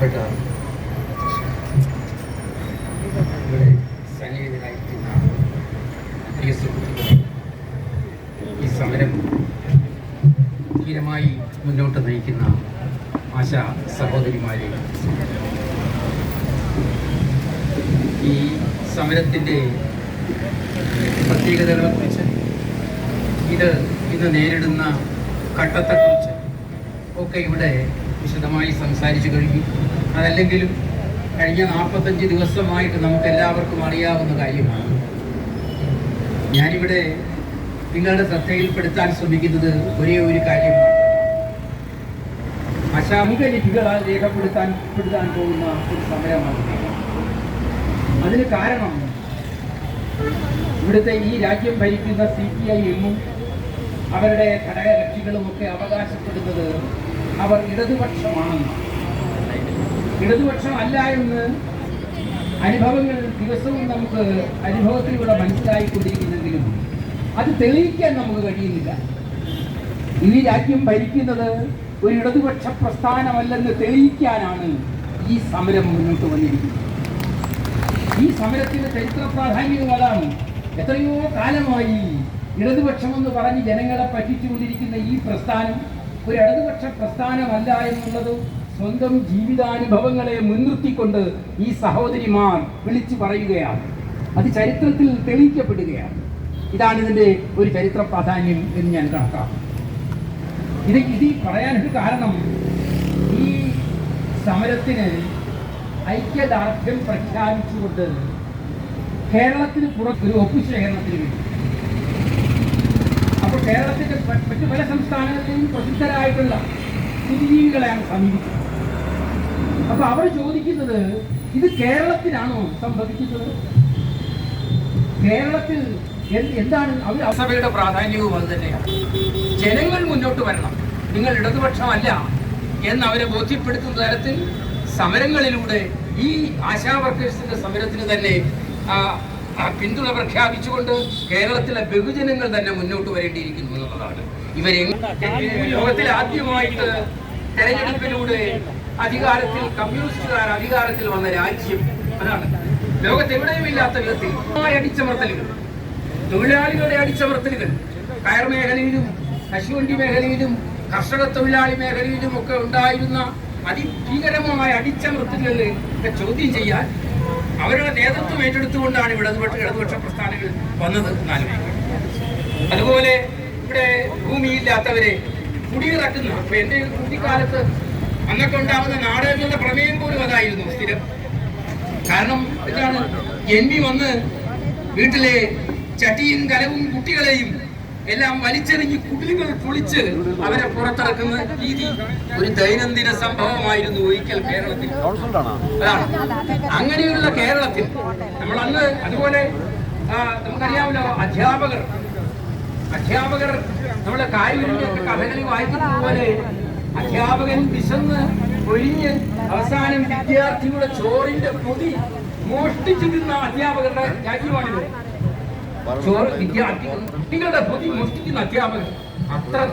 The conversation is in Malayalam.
ബഹുമാനപ്പെട്ട ഇവിടെ ഈ സമരം ധീരമായി മുന്നോട്ട് നയിക്കുന്ന ആശാ സഹോദരിമാരെ ഈ സമരത്തിന്റെ പ്രത്യേകതകളെക്കുറിച്ച് ഇത് ഇന്ന് നേരിടുന്ന ഘട്ടത്തെക്കുറിച്ച് ഒക്കെ ഇവിടെ വിശദമായി സംസാരിച്ചു കഴിഞ്ഞു. അതല്ലെങ്കിലും കഴിഞ്ഞ നാൽപ്പത്തഞ്ച് ദിവസമായിട്ട് നമുക്ക് എല്ലാവർക്കും അറിയാവുന്ന കാര്യമാണ്. ഞാനിവിടെ നിങ്ങളുടെ ശ്രദ്ധയിൽപ്പെടുത്താൻ ശ്രമിക്കുന്നത് ഒരേ ഒരു കാര്യമാണ്. അശാമിക ലിപികളാൽ രേഖപ്പെടുത്താൻ പെടുത്താൻ പോകുന്ന ഒരു സമരമാണ്. അതിന് കാരണം ഇവിടുത്തെ ഈ രാജ്യം ഭരിക്കുന്ന സി പി ഐ എമ്മും അവരുടെ ഘടകകക്ഷികളുമൊക്കെ അവകാശപ്പെടുന്നത് അവർ ഇടതുപക്ഷമാണെന്ന് ഇടതുപക്ഷമല്ല എന്ന് അനുഭവങ്ങൾ ദിവസവും നമുക്ക് അനുഭവത്തിലൂടെ മനസ്സിലായിക്കൊണ്ടിരിക്കുന്നെങ്കിലും അത് തെളിയിക്കാൻ നമുക്ക് കഴിയുന്നില്ല. ഈ രാജ്യം ഭരിക്കുന്നത് ഒരു ഇടതുപക്ഷ പ്രസ്ഥാനമല്ലെന്ന് തെളിയിക്കാനാണ് ഈ സമരം മുന്നോട്ട് വന്നിരിക്കുന്നത്. ഈ സമരത്തിന്റെ ചരിത്ര പ്രാധാന്യവും അതാണ്. എത്രയോ കാലമായി ഇടതുപക്ഷമെന്ന് പറഞ്ഞ് ജനങ്ങളെ പറ്റിച്ചുകൊണ്ടിരിക്കുന്ന ഈ പ്രസ്ഥാനം ഒരു ഇടതുപക്ഷ പ്രസ്ഥാനമല്ല എന്നുള്ളത് സ്വന്തം ജീവിതാനുഭവങ്ങളെ മുൻനിർത്തിക്കൊണ്ട് ഈ സഹോദരിമാർ വിളിച്ചു പറയുകയാണ്. അത് ചരിത്രത്തിൽ തെളിയിക്കപ്പെടുകയാണ്. ഇതാണ് ഇതിന്റെ ഒരു ചരിത്ര പ്രാധാന്യം എന്ന് ഞാൻ കണക്കാക്കും. ഇത് ഇത് പറയാനൊരു കാരണം ഈ സമരത്തിന് ഐക്യദാർഢ്യം പ്രഖ്യാപിച്ചുകൊണ്ട് കേരളത്തിന് പുറത്ത് ഒരു ഒപ്പുശേഖരണത്തിന് വേണ്ടി അപ്പോൾ കേരളത്തിന്റെ മറ്റു പല സംസ്ഥാനങ്ങളിലെയും പ്രസിദ്ധരായിട്ടുള്ള സ്ഥിതിജീവികളെയാണ് സമീപിച്ചത് അപ്പൊ അവർ ചോദിക്കുന്നത് ഇത് കേരളത്തിലാണോ സംഭവിക്കുന്നത് കേരളത്തിൽ എന്താണ് അവർ സഭയുടെ പ്രാധാന്യവും അത് തന്നെയാണ്. ജനങ്ങൾ മുന്നോട്ട് വരണം. നിങ്ങൾ ഇടതുപക്ഷമല്ല എന്ന് അവരെ ബോധ്യപ്പെടുത്തുന്ന തരത്തിൽ സമരങ്ങളിലൂടെ ഈ ആശാ വർക്കേഴ്സിന്റെ സമരത്തിന് തന്നെ ആ, പിന്തുണ പ്രഖ്യാപിച്ചുകൊണ്ട് കേരളത്തിലെ ബഹുജനങ്ങൾ തന്നെ മുന്നോട്ട് വരേണ്ടിയിരിക്കുന്നു എന്നുള്ളതാണ്. ഇവരെ ലോകത്തിൽ ആദ്യമായിട്ട് തെരഞ്ഞെടുപ്പിലൂടെ അധികാരത്തിൽ കമ്മ്യൂണിസ്റ്റുകാർ അധികാരത്തിൽ വന്ന രാജ്യം അതാണ്. ലോകത്തെവിടെയും ഇല്ലാത്ത വിധത്തിൽ അടിച്ചമർത്തലുകൾ തൊഴിലാളികളുടെ അടിച്ചമർത്തലുകൾ കയർ മേഖലയിലും കശുവണ്ടി മേഖലയിലും കർഷക തൊഴിലാളി മേഖലയിലും ഒക്കെ ഉണ്ടായിരുന്ന അതിഭീകരമായ അടിച്ചമർത്തലുകളെ ഒക്കെ ചോദ്യം ചെയ്യാൻ അവരുടെ നേതൃത്വം ഏറ്റെടുത്തുകൊണ്ടാണ് ഇടതുപക്ഷ ഇടതുപക്ഷ പ്രസ്ഥാനങ്ങൾ വന്നത് എന്നാലോചിക്കുന്നത് അതുപോലെ ഇവിടെ ഭൂമിയില്ലാത്തവരെ കുടിയിറക്കുന്ന അപ്പൊ എന്റെ കുട്ടിക്കാലത്ത് അന്നൊക്കെ ഉണ്ടാകുന്ന നാടകങ്ങളുടെ പ്രമേയം പോലും അതായിരുന്നു സ്ഥിരം. കാരണം എന്താണ്? എൻ വന്ന് വീട്ടിലെ ചട്ടിയും കലവും കുട്ടികളെയും എല്ലാം വലിച്ചെറിഞ്ഞ് കുടിലുകൾ പൊളിച്ച് അവരെ പുറത്തിറക്കുന്ന രീതി ഒരു ദൈനംദിന സംഭവമായിരുന്നു ഒരിക്കൽ കേരളത്തിൽ. അതാണ്. അങ്ങനെയുള്ള കേരളത്തിൽ നമ്മൾ അന്ന് അതുപോലെ നമുക്കറിയാമല്ലോ അധ്യാപകർ അധ്യാപകർ നമ്മളെ കായൂരിന്റെയൊക്കെ കഥകളിൽ വായിക്കുന്നത് പോലെ അധ്യാപകൻ വിശന്ന് ഒഴിഞ്ഞ് അവസാനം വിദ്യാർത്ഥിയുടെ ചോറിന്റെ പൊതി മോഷ്ടിച്ചു തിന്ന അധ്യാപകരുടെ രാജ്യമാണിത്. ചോറ് വിദ്യാർത്ഥി കുട്ടികളുടെ പൊതി മോഷ്ടിക്കുന്ന അധ്യാപകർ അത്ര